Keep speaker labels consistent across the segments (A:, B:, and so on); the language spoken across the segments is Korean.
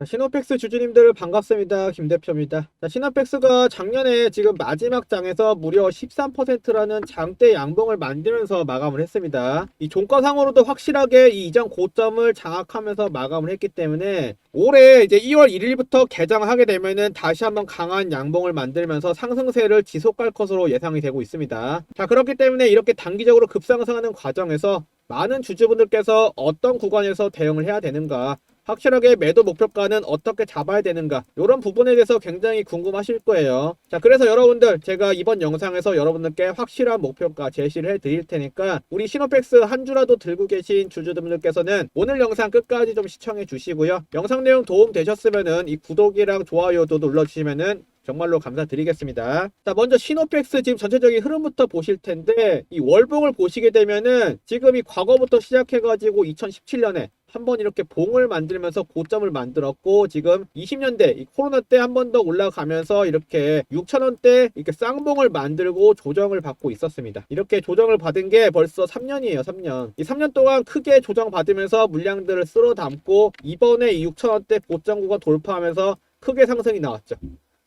A: 자, 시노펙스 주주님들 반갑습니다. 김 대표입니다. 자, 시노펙스가 작년에 지금 마지막 장에서 무려 13%라는 장대 양봉을 만들면서 마감을 했습니다. 이 종가상으로도 확실하게 이 이전 고점을 장악하면서 마감을 했기 때문에 올해 이제 2월 1일부터 개장하게 되면은 다시 한번 강한 양봉을 만들면서 상승세를 지속할 것으로 예상이 되고 있습니다. 자, 그렇기 때문에 이렇게 단기적으로 급상승하는 과정에서 많은 주주분들께서 어떤 구간에서 대응을 해야 되는가 확실하게 매도 목표가는 어떻게 잡아야 되는가. 이런 부분에 대해서 굉장히 궁금하실 거예요. 자 그래서 여러분들 제가 이번 영상에서 여러분들께 확실한 목표가 제시를 해 드릴 테니까 우리 시노펙스 한 주라도 들고 계신 주주분들께서는 오늘 영상 끝까지 좀 시청해 주시고요. 영상 내용 도움 되셨으면은 이 구독이랑 좋아요도 눌러주시면은 정말로 감사드리겠습니다. 자, 먼저 시노펙스 지금 전체적인 흐름부터 보실 텐데, 이 월봉을 보시게 되면은, 지금 이 과거부터 시작해가지고 2017년에 한번 이렇게 봉을 만들면서 고점을 만들었고, 지금 20년대, 이 코로나 때 한 번 더 올라가면서 이렇게 6천원대 이렇게 쌍봉을 만들고 조정을 받고 있었습니다. 이렇게 조정을 받은 게 벌써 3년이에요, 3년. 이 3년 동안 크게 조정 받으면서 물량들을 쓸어 담고, 이번에 이 6천원대 고점구가 돌파하면서 크게 상승이 나왔죠.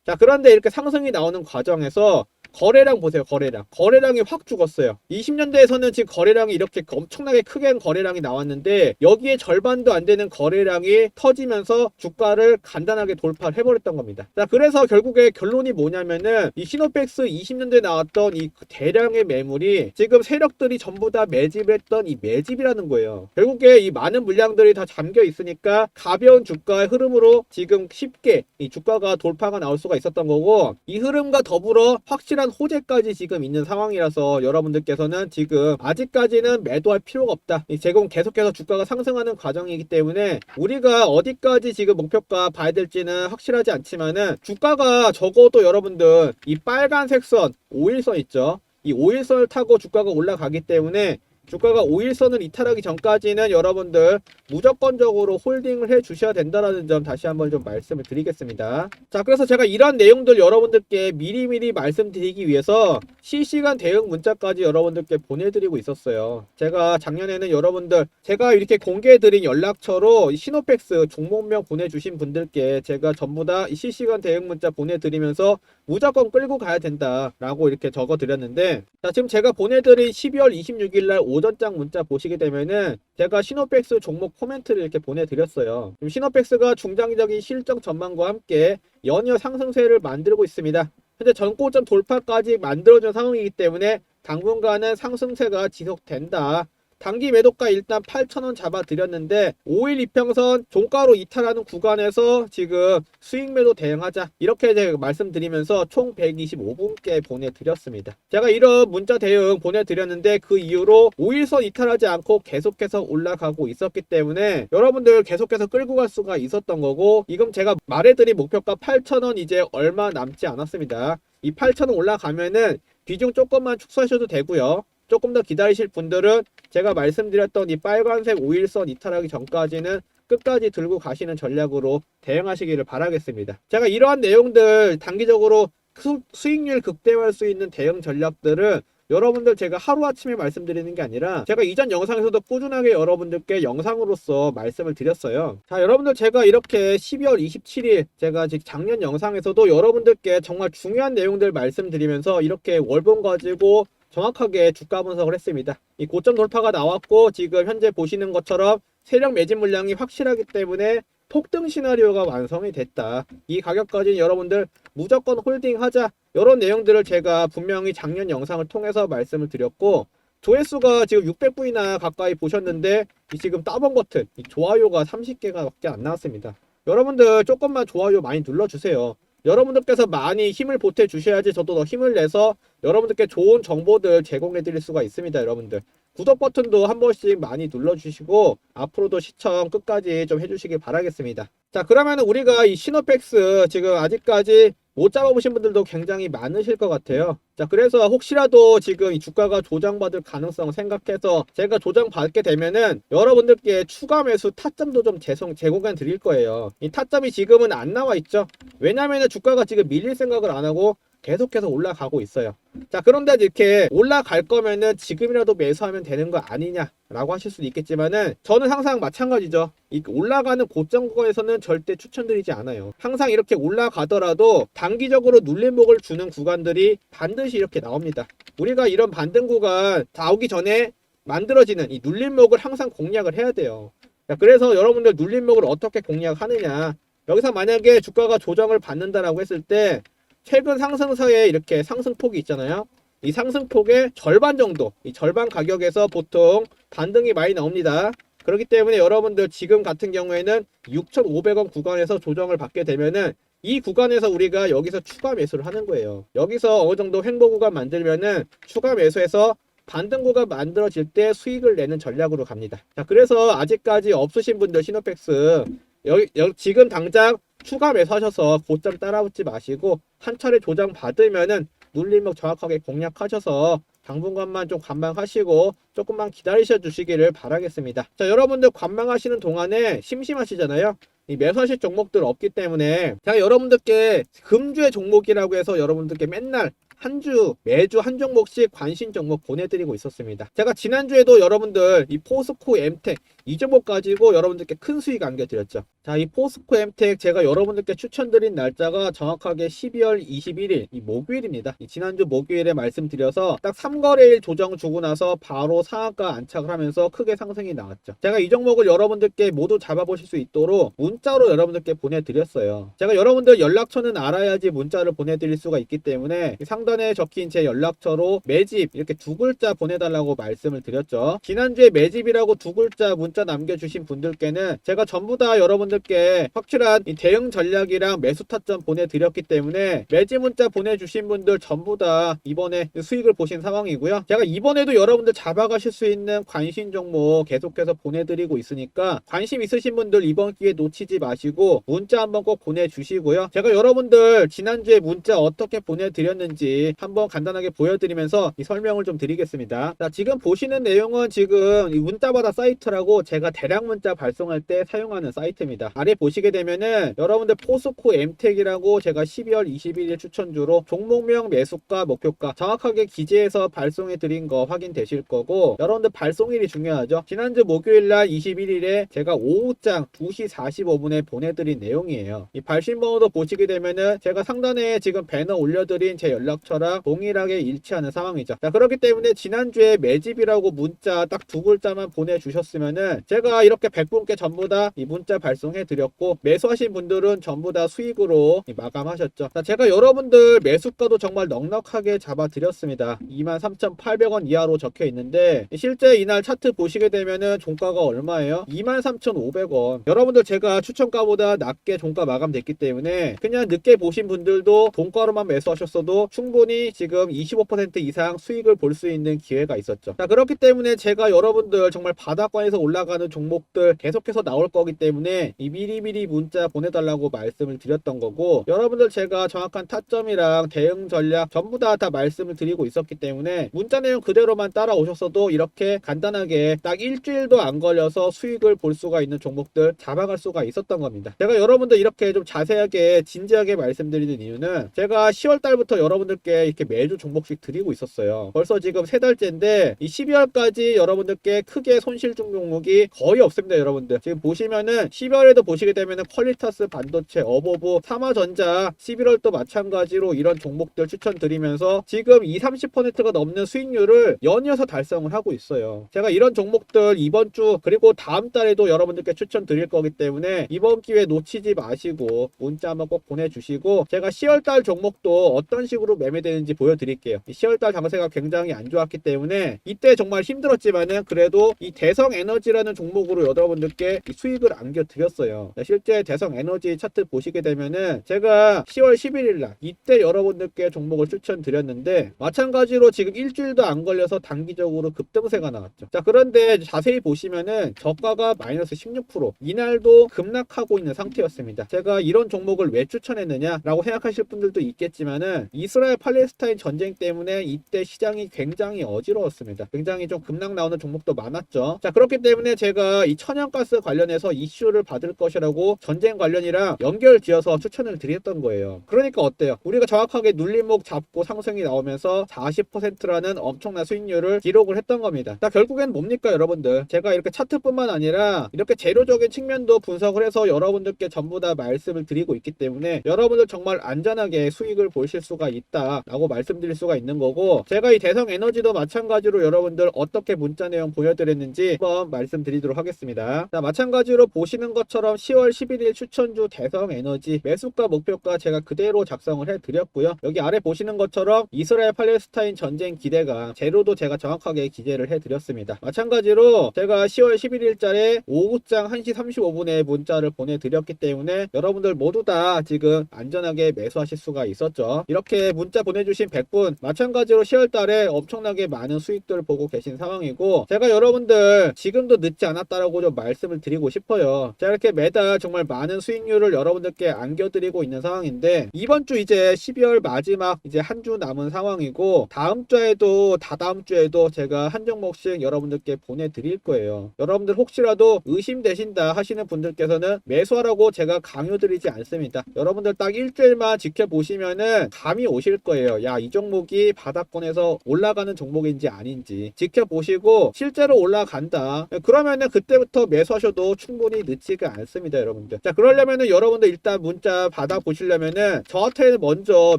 A: 자, 그런데 이렇게 상승이 나오는 과정에서 거래량 보세요, 거래량. 거래량이 확 죽었어요. 20년대에서는 지금 거래량이 이렇게 엄청나게 크게 거래량이 나왔는데 여기에 절반도 안 되는 거래량이 터지면서 주가를 간단하게 돌파를 해버렸던 겁니다. 자, 그래서 결국에 결론이 뭐냐면은 이 시노펙스 20년대에 나왔던 이 대량의 매물이 지금 세력들이 전부 다 매집했던 이 매집이라는 거예요. 결국에 이 많은 물량들이 다 잠겨 있으니까 가벼운 주가의 흐름으로 지금 쉽게 이 주가가 돌파가 나올 수가 있었던 거고 이 흐름과 더불어 확실한 호재까지 지금 있는 상황이라서 여러분들께서는 지금 아직까지는 매도할 필요가 없다. 이 제공 계속해서 주가가 상승하는 과정이기 때문에 우리가 어디까지 지금 목표가 봐야 될지는 확실하지 않지만은 주가가 적어도 여러분들 이 빨간색 선 5일선 있죠. 이 5일선을 타고 주가가 올라가기 때문에 주가가 5일선을 이탈하기 전까지는 여러분들 무조건적으로 홀딩을 해 주셔야 된다라는 점 다시 한번 좀 말씀을 드리겠습니다. 자, 그래서 제가 이런 내용들 여러분들께 미리미리 말씀드리기 위해서 실시간 대응 문자까지 여러분들께 보내드리고 있었어요. 제가 작년에는 여러분들 제가 이렇게 공개해드린 연락처로 이 시노펙스 종목명 보내주신 분들께 제가 전부 다이 실시간 대응 문자 보내드리면서 무조건 끌고 가야 된다라고 이렇게 적어 드렸는데 자 지금 제가 보내드린 12월 26일 날 오전장 문자 보시게 되면은 제가 시노펙스 종목 코멘트를 이렇게 보내드렸어요. 지금 시노펙스가 중장기적인 실적 전망과 함께 연이어 상승세를 만들고 있습니다. 현재 전고점 돌파까지 만들어진 상황이기 때문에 당분간은 상승세가 지속된다. 단기 매도가 일단 8,000원 잡아드렸는데 5일 이평선 종가로 이탈하는 구간에서 지금 수익 매도 대응하자 이렇게 제가 말씀드리면서 총 125분께 보내드렸습니다. 제가 이런 문자 대응 보내드렸는데 그 이후로 5일선 이탈하지 않고 계속해서 올라가고 있었기 때문에 여러분들 계속해서 끌고 갈 수가 있었던 거고 지금 제가 말해드린 목표가 8,000원 이제 얼마 남지 않았습니다. 이 8,000원 올라가면은 비중 조금만 축소하셔도 되고요. 조금 더 기다리실 분들은 제가 말씀드렸던 이 빨간색 5일선 이탈하기 전까지는 끝까지 들고 가시는 전략으로 대응하시기를 바라겠습니다. 제가 이러한 내용들 단기적으로 수, 수익률 극대화할 수 있는 대응 전략들은 여러분들 제가 하루아침에 말씀드리는 게 아니라 제가 이전 영상에서도 꾸준하게 여러분들께 영상으로서 말씀을 드렸어요. 자, 여러분들 제가 이렇게 12월 27일 제가 작년 영상에서도 여러분들께 정말 중요한 내용들 말씀드리면서 이렇게 월봉 가지고 정확하게 주가 분석을 했습니다. 이 고점 돌파가 나왔고 지금 현재 보시는 것처럼 세력 매집 물량이 확실하기 때문에 폭등 시나리오가 완성이 됐다. 이 가격까지는 여러분들 무조건 홀딩하자. 이런 내용들을 제가 분명히 작년 영상을 통해서 말씀을 드렸고 조회수가 지금 600분이나 가까이 보셨는데 이 지금 따봉 버튼 이 좋아요가 30개가 밖에 안 나왔습니다. 여러분들 조금만 좋아요 많이 눌러주세요. 여러분들께서 많이 힘을 보태 주셔야지 저도 더 힘을 내서 여러분들께 좋은 정보들 제공해 드릴 수가 있습니다, 여러분들. 구독 버튼도 한 번씩 많이 눌러주시고 앞으로도 시청 끝까지 좀 해주시길 바라겠습니다. 자, 그러면 우리가 이 시노펙스 지금 아직까지 못 잡아보신 분들도 굉장히 많으실 것 같아요. 자, 그래서 혹시라도 지금 이 주가가 조정받을 가능성 생각해서 제가 조정받게 되면은 여러분들께 추가 매수 타점도 좀 제공, 제공해 드릴 거예요. 이 타점이 지금은 안 나와 있죠. 왜냐면은 주가가 지금 밀릴 생각을 안 하고 계속해서 올라가고 있어요. 자, 그런데 이렇게 올라갈 거면은 지금이라도 매수하면 되는 거 아니냐라고 하실 수도 있겠지만은 저는 항상 마찬가지죠. 이 올라가는 고점 구간에서는 절대 추천드리지 않아요. 항상 이렇게 올라가더라도 단기적으로 눌림목을 주는 구간들이 반드시 이렇게 나옵니다. 우리가 이런 반등 구간 나오기 전에 만들어지는 이 눌림목을 항상 공략을 해야 돼요. 자, 그래서 여러분들 눌림목을 어떻게 공략하느냐. 여기서 만약에 주가가 조정을 받는다라고 했을 때 최근 상승서에 이렇게 상승폭이 있잖아요. 이 상승폭의 절반 정도, 이 절반 가격에서 보통 반등이 많이 나옵니다. 그렇기 때문에 여러분들 지금 같은 경우에는 6,500원 구간에서 조정을 받게 되면은 이 구간에서 우리가 여기서 추가 매수를 하는 거예요. 여기서 어느 정도 횡보 구간 만들면은 추가 매수해서 반등 구간 만들어질 때 수익을 내는 전략으로 갑니다. 자, 그래서 아직까지 없으신 분들 시노팩스 여기, 여기 지금 당장 추가 매수하셔서 고점 따라붙지 마시고 한 차례 조정 받으면은 눌림목 정확하게 공략하셔서 당분간만 좀 관망하시고 조금만 기다리셔 주시기를 바라겠습니다. 자, 여러분들 관망하시는 동안에 심심하시잖아요. 이 매수하실 종목들 없기 때문에 제가 여러분들께 금주의 종목이라고 해서 여러분들께 맨날 한 주, 매주 한 종목씩 관심 종목 보내드리고 있었습니다. 제가 지난주에도 여러분들 이 포스코 엠텍 이 종목 가지고 여러분들께 큰 수익 안겨드렸죠. 자, 이 포스코 엠텍 제가 여러분들께 추천드린 날짜가 정확하게 12월 21일, 이 목요일입니다. 이 지난주 목요일에 말씀드려서 딱 3거래일 조정 주고 나서 바로 상한가 안착을 하면서 크게 상승이 나왔죠. 제가 이 종목을 여러분들께 모두 잡아보실 수 있도록 문자로 여러분들께 보내드렸어요. 제가 여러분들 연락처는 알아야지 문자를 보내드릴 수가 있기 때문에 이 상단에 적힌 제 연락처로 매집 이렇게 두 글자 보내달라고 말씀을 드렸죠. 지난주에 매집이라고 두 글자 문자 남겨주신 분들께는 제가 전부 다 여러분들께 확실한 이 대응 전략이랑 매수 타점 보내드렸기 때문에 매집 문자 보내주신 분들 전부 다 이번에 수익을 보신 상황이고요. 제가 이번에도 여러분들 잡아가실 수 있는 관심 종목 계속해서 보내드리고 있으니까 관심 있으신 분들 이번 기회 놓치지 마시고 문자 한번 꼭 보내주시고요. 제가 여러분들 지난주에 문자 어떻게 보내드렸는지 한번 간단하게 보여드리면서 이 설명을 좀 드리겠습니다. 자, 지금 보시는 내용은 지금 이 문자바다 사이트라고 제가 대량 문자 발송할 때 사용하는 사이트입니다. 아래 보시게 되면은 여러분들 포스코 엠텍이라고 제가 12월 21일 추천주로 종목명 매수가 목표가 정확하게 기재해서 발송해 드린 거 확인되실 거고 여러분들 발송일이 중요하죠. 지난주 목요일 날 21일에 제가 오후장 2시 45분에 보내드린 내용이에요. 이 발신번호도 보시게 되면은 제가 상단에 지금 배너 올려드린 제 연락 처랑 동일하게 일치하는 상황이죠. 자, 그렇기 때문에 지난주에 매집이라고 문자 딱 두 글자만 보내주셨으면은 제가 이렇게 100분께 전부 다 이 문자 발송해 드렸고 매수하신 분들은 전부 다 수익으로 이 마감하셨죠. 자, 제가 여러분들 매수가도 정말 넉넉하게 잡아 드렸습니다. 23,800원 이하로 적혀 있는데 실제 이날 차트 보시게 되면은 종가가 얼마예요? 23,500원. 여러분들 제가 추천가보다 낮게 종가 마감됐기 때문에 그냥 늦게 보신 분들도 종가로만 매수하셨어도 충분히 지금 25% 이상 수익을 볼 수 있는 기회가 있었죠. 자, 그렇기 때문에 제가 여러분들 정말 바닥권에서 올라가는 종목들 계속해서 나올 거기 때문에 이 미리미리 문자 보내달라고 말씀을 드렸던 거고 여러분들 제가 정확한 타점이랑 대응 전략 전부 다 다 말씀을 드리고 있었기 때문에 문자 내용 그대로만 따라오셨어도 이렇게 간단하게 딱 일주일도 안 걸려서 수익을 볼 수가 있는 종목들 잡아갈 수가 있었던 겁니다. 제가 여러분들 이렇게 좀 자세하게 진지하게 말씀드리는 이유는 제가 10월 달부터 여러분들 께 이렇게 매주 종목씩 드리고 있었어요. 벌써 지금 세 달째인데 이 12월까지 여러분들께 크게 손실 중 종목이 거의 없습니다, 여러분들. 지금 보시면은 12월에도 보시게 되면은 퀄리타스 반도체, 어보브, 삼화전자 11월도 마찬가지로 이런 종목들 추천드리면서 지금 2, 30%가 넘는 수익률을 연이어서 달성을 하고 있어요. 제가 이런 종목들 이번 주 그리고 다음 달에도 여러분들께 추천드릴 거기 때문에 이번 기회 놓치지 마시고 문자 한번 꼭 보내주시고 제가 10월 달 종목도 어떤 식으로 매매 되는지 보여드릴게요. 10월달 장세가 굉장히 안 좋았기 때문에 이때 정말 힘들었지만은 그래도 이 대성 에너지라는 종목으로 여러분들께 이 수익을 안겨드렸어요. 실제 대성 에너지 차트 보시게 되면은 제가 10월 11일 날 이때 여러분들께 종목을 추천드렸는데 마찬가지로 지금 일주일도 안 걸려서 단기적으로 급등세가 나왔죠. 자 그런데 자세히 보시면은 저가가 마이너스 16% 이날도 급락하고 있는 상태였습니다. 제가 이런 종목을 왜 추천했느냐라고 생각하실 분들도 있겠지만은 이스라엘 팔레스타인 전쟁 때문에 이때 시장이 굉장히 어지러웠습니다. 굉장히 좀 급락 나오는 종목도 많았죠. 자 그렇기 때문에 제가 이 천연가스 관련해서 이슈를 받을 것이라고 전쟁 관련이랑 연결 지어서 추천을 드렸던 거예요. 그러니까 어때요? 우리가 정확하게 눌림목 잡고 상승이 나오면서 40%라는 엄청난 수익률을 기록을 했던 겁니다. 자, 결국엔 뭡니까, 여러분들? 제가 이렇게 차트뿐만 아니라 이렇게 재료적인 측면도 분석을 해서 여러분들께 전부 다 말씀을 드리고 있기 때문에 여러분들 정말 안전하게 수익을 보실 수가 있다 라고 말씀드릴 수가 있는 거고 제가 이 대성 에너지도 마찬가지로 여러분들 어떻게 문자 내용 보여드렸는지 한번 말씀드리도록 하겠습니다. 자, 마찬가지로 보시는 것처럼 10월 11일 추천주 대성 에너지 매수가 목표가 제가 그대로 작성을 해드렸고요. 여기 아래 보시는 것처럼 이스라엘 팔레스타인 전쟁 기대가 제로도 제가 정확하게 기재를 해드렸습니다. 마찬가지로 제가 10월 11일자에 오후장 1시 35분에 문자를 보내드렸기 때문에 여러분들 모두 다 지금 안전하게 매수하실 수가 있었죠. 이렇게 문자 보내주신 100분 마찬가지로 10월달에 엄청나게 많은 수익들을 보고 계신 상황이고 제가 여러분들 지금도 늦지 않았다라고 좀 말씀을 드리고 싶어요. 제가 이렇게 매달 정말 많은 수익률을 여러분들께 안겨드리고 있는 상황인데 이번 주 이제 12월 마지막 이제 한 주 남은 상황이고 다음 주에도 다다음 주에도 제가 한 종목씩 여러분들께 보내드릴 거예요. 여러분들 혹시라도 의심되신다 하시는 분들께서는 매수하라고 제가 강요드리지 않습니다. 여러분들 딱 일주일만 지켜보시면은 감이 오실 거예요. 야, 이 종목이 바닥권에서 올라가는 종목인지 아닌지 지켜보시고 실제로 올라간다. 그러면은 그때부터 매수하셔도 충분히 늦지가 않습니다, 여러분들. 자, 그러려면은 여러분들 일단 문자 받아 보시려면은 저한테는 먼저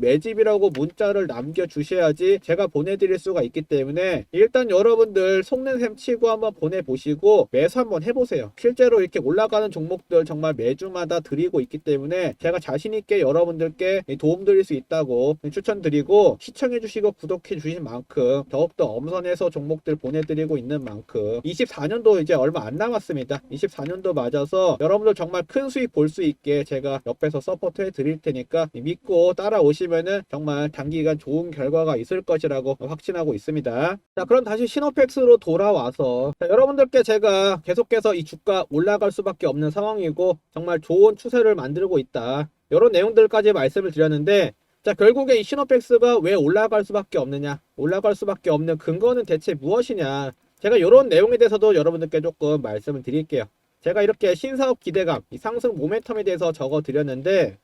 A: 매집이라고 문자를 남겨 주셔야지 제가 보내드릴 수가 있기 때문에 일단 여러분들 속는 셈 치고 한번 보내보시고 매수 한번 해보세요. 실제로 이렇게 올라가는 종목들 정말 매주마다 드리고 있기 때문에 제가 자신있게 여러분들께 도움드릴 수 있다고 추천 드리고 시청해주시고 구독해주신 만큼 더욱더 엄선해서 종목들 보내드리고 있는 만큼 24년도 이제 얼마 안 남았습니다. 24년도 맞아서 여러분들 정말 큰 수익 볼 수 있게 제가 옆에서 서포트 해 드릴 테니까 믿고 따라오시면은 정말 단기간 좋은 결과가 있을 것이라고 확신하고 있습니다. 자, 그럼 다시 시노팩스로 돌아와서 자, 여러분들께 제가 계속해서 이 주가 올라갈 수밖에 없는 상황이고 정말 좋은 추세를 만들고 있다. 이런 내용들까지 말씀을 드렸는데 자, 결국에 이 시노팩스가 왜 올라갈 수밖에 없느냐? 올라갈 수밖에 없는 근거는 대체 무엇이냐? 제가 이런 내용에 대해서도 여러분들께 조금 말씀을 드릴게요. 제가 이렇게 신사업 기대감, 이 상승 모멘텀에 대해서 적어 드렸는데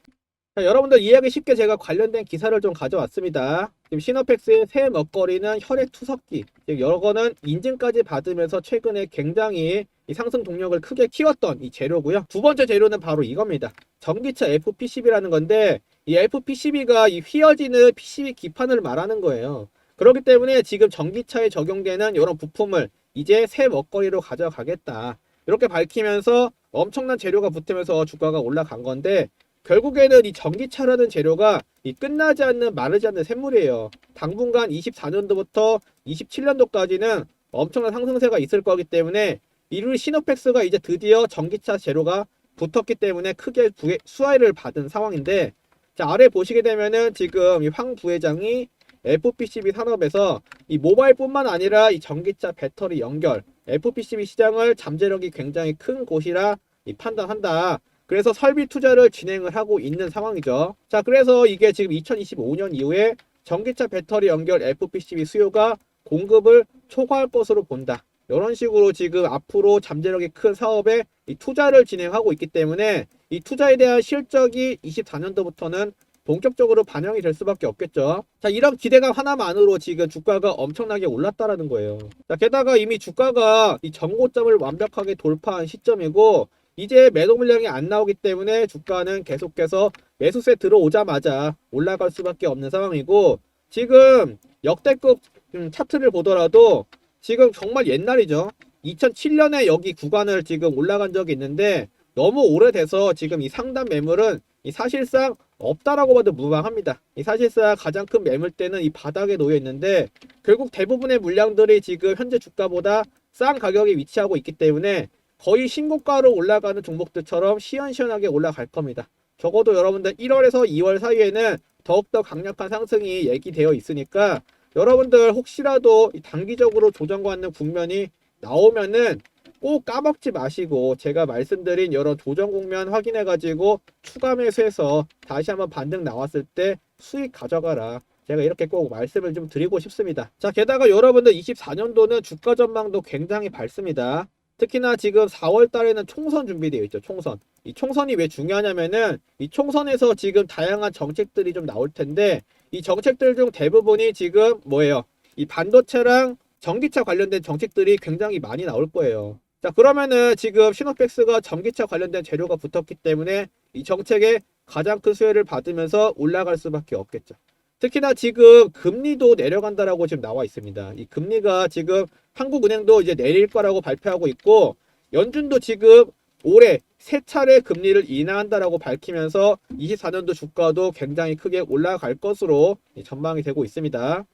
A: 자, 여러분들 이해하기 쉽게 제가 관련된 기사를 좀 가져왔습니다. 지금 시노팩스의 새 먹거리는 혈액 투석기, 즉 여거는 인증까지 받으면서 최근에 굉장히 이 상승 동력을 크게 키웠던 이 재료고요. 두 번째 재료는 바로 이겁니다. 전기차 FPCB라는 건데 이 FPCB가 이 휘어지는 PCB 기판을 말하는 거예요. 그렇기 때문에 지금 전기차에 적용되는 이런 부품을 이제 새 먹거리로 가져가겠다. 이렇게 밝히면서 엄청난 재료가 붙으면서 주가가 올라간 건데 결국에는 이 전기차라는 재료가 이 끝나지 않는 마르지 않는 샘물이에요. 당분간 24년도부터 27년도까지는 엄청난 상승세가 있을 거기 때문에 이를 시노팩스가 이제 드디어 전기차 재료가 붙었기 때문에 크게 수혜를 받은 상황인데 자 아래 보시게 되면은 지금 이 황 부회장이 FPCB 산업에서 이 모바일뿐만 아니라 이 전기차 배터리 연결 FPCB 시장을 잠재력이 굉장히 큰 곳이라 이 판단한다. 그래서 설비 투자를 진행을 하고 있는 상황이죠. 자, 그래서 이게 지금 2025년 이후에 전기차 배터리 연결 FPCB 수요가 공급을 초과할 것으로 본다. 이런 식으로 지금 앞으로 잠재력이 큰 사업에 이 투자를 진행하고 있기 때문에 이 투자에 대한 실적이 24년도부터는 본격적으로 반영이 될 수밖에 없겠죠. 자, 이런 기대감 하나만으로 지금 주가가 엄청나게 올랐다라는 거예요. 자, 게다가 이미 주가가 이 전고점을 완벽하게 돌파한 시점이고 이제 매도 물량이 안 나오기 때문에 주가는 계속해서 매수세 들어오자마자 올라갈 수밖에 없는 상황이고 지금 역대급 음, 차트를 보더라도 지금 정말 옛날이죠. 2007년에 여기 구간을 지금 올라간 적이 있는데 너무 오래돼서 지금 이 상단 매물은 이 사실상 없다라고 봐도 무방합니다. 이 사실상 가장 큰 매물대는 이 바닥에 놓여 있는데 결국 대부분의 물량들이 지금 현재 주가보다 싼 가격에 위치하고 있기 때문에 거의 신고가로 올라가는 종목들처럼 시원시원하게 올라갈 겁니다. 적어도 여러분들 1월에서 2월 사이에는 더욱더 강력한 상승이 예기되어 있으니까 여러분들 혹시라도 이 단기적으로 조정받는 국면이 나오면은 꼭 까먹지 마시고 제가 말씀드린 여러 조정 국면 확인해 가지고 추가 매수해서 다시 한번 반등 나왔을 때 수익 가져가라. 제가 이렇게 꼭 말씀을 좀 드리고 싶습니다. 자, 게다가 여러분들 24년도는 주가 전망도 굉장히 밝습니다. 특히나 지금 4월 달에는 총선 준비되어 있죠. 총선. 이 총선이 왜 중요하냐면은 이 총선에서 지금 다양한 정책들이 좀 나올 텐데 이 정책들 중 대부분이 지금 뭐예요? 이 반도체랑 전기차 관련된 정책들이 굉장히 많이 나올 거예요. 자, 그러면은 지금 시노펙스가 전기차 관련된 재료가 붙었기 때문에 이 정책에 가장 큰 수혜를 받으면서 올라갈 수밖에 없겠죠. 특히나 지금 금리도 내려간다라고 지금 나와 있습니다. 이 금리가 지금 한국은행도 이제 내릴 거라고 발표하고 있고 연준도 지금 올해 세 차례 금리를 인하한다라고 밝히면서 24년도 주가도 굉장히 크게 올라갈 것으로 전망이 되고 있습니다.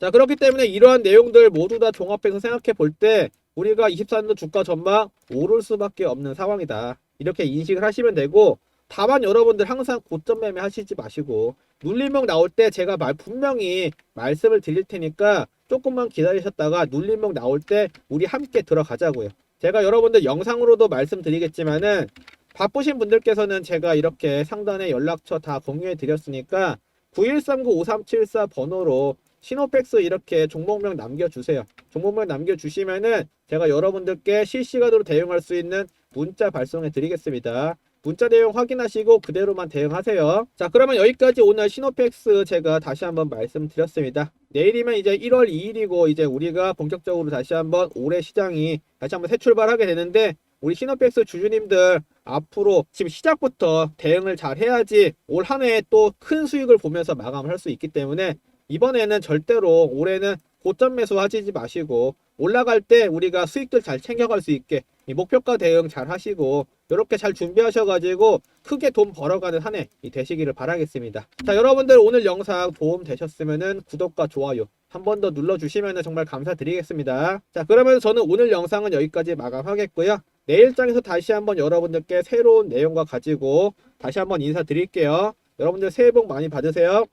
A: 자, 그렇기 때문에 이러한 내용들 모두 다 종합해서 생각해 볼 때 우리가 24년도 주가 전망 오를 수밖에 없는 상황이다. 이렇게 인식을 하시면 되고 다만 여러분들 항상 고점 매매 하시지 마시고 눌림목 나올 때 제가 말 분명히 말씀을 드릴 테니까 조금만 기다리셨다가 눌림목 나올 때 우리 함께 들어가자고요. 제가 여러분들 영상으로도 말씀드리겠지만은 바쁘신 분들께서는 제가 이렇게 상단에 연락처 다 공유해 드렸으니까 9139-5374 번호로 시노팩스 이렇게 종목명 남겨주세요. 종목명 남겨주시면은 제가 여러분들께 실시간으로 대응할 수 있는 문자 발송해 드리겠습니다. 문자 내용 확인하시고 그대로만 대응하세요. 자, 그러면 여기까지 오늘 시노팩스 제가 다시 한번 말씀드렸습니다. 내일이면 이제 1월 2일이고 이제 우리가 본격적으로 다시 한번 올해 시장이 다시 한번 새 출발하게 되는데 우리 시노팩스 주주님들 앞으로 지금 시작부터 대응을 잘 해야지 올 한 해에 또큰 수익을 보면서 마감을 할 수 있기 때문에 이번에는 절대로 올해는 고점 매수 하시지 마시고 올라갈 때 우리가 수익들 잘 챙겨갈 수 있게 이 목표가 대응 잘 하시고 이렇게 잘 준비하셔가지고 크게 돈 벌어가는 한 해 되시기를 바라겠습니다. 자 여러분들 오늘 영상 도움 되셨으면은 구독과 좋아요 한 번 더 눌러주시면 정말 감사드리겠습니다. 자 그러면 저는 오늘 영상은 여기까지 마감하겠고요. 내일장에서 다시 한번 여러분들께 새로운 내용과 가지고 다시 한번 인사드릴게요. 여러분들 새해 복 많이 받으세요.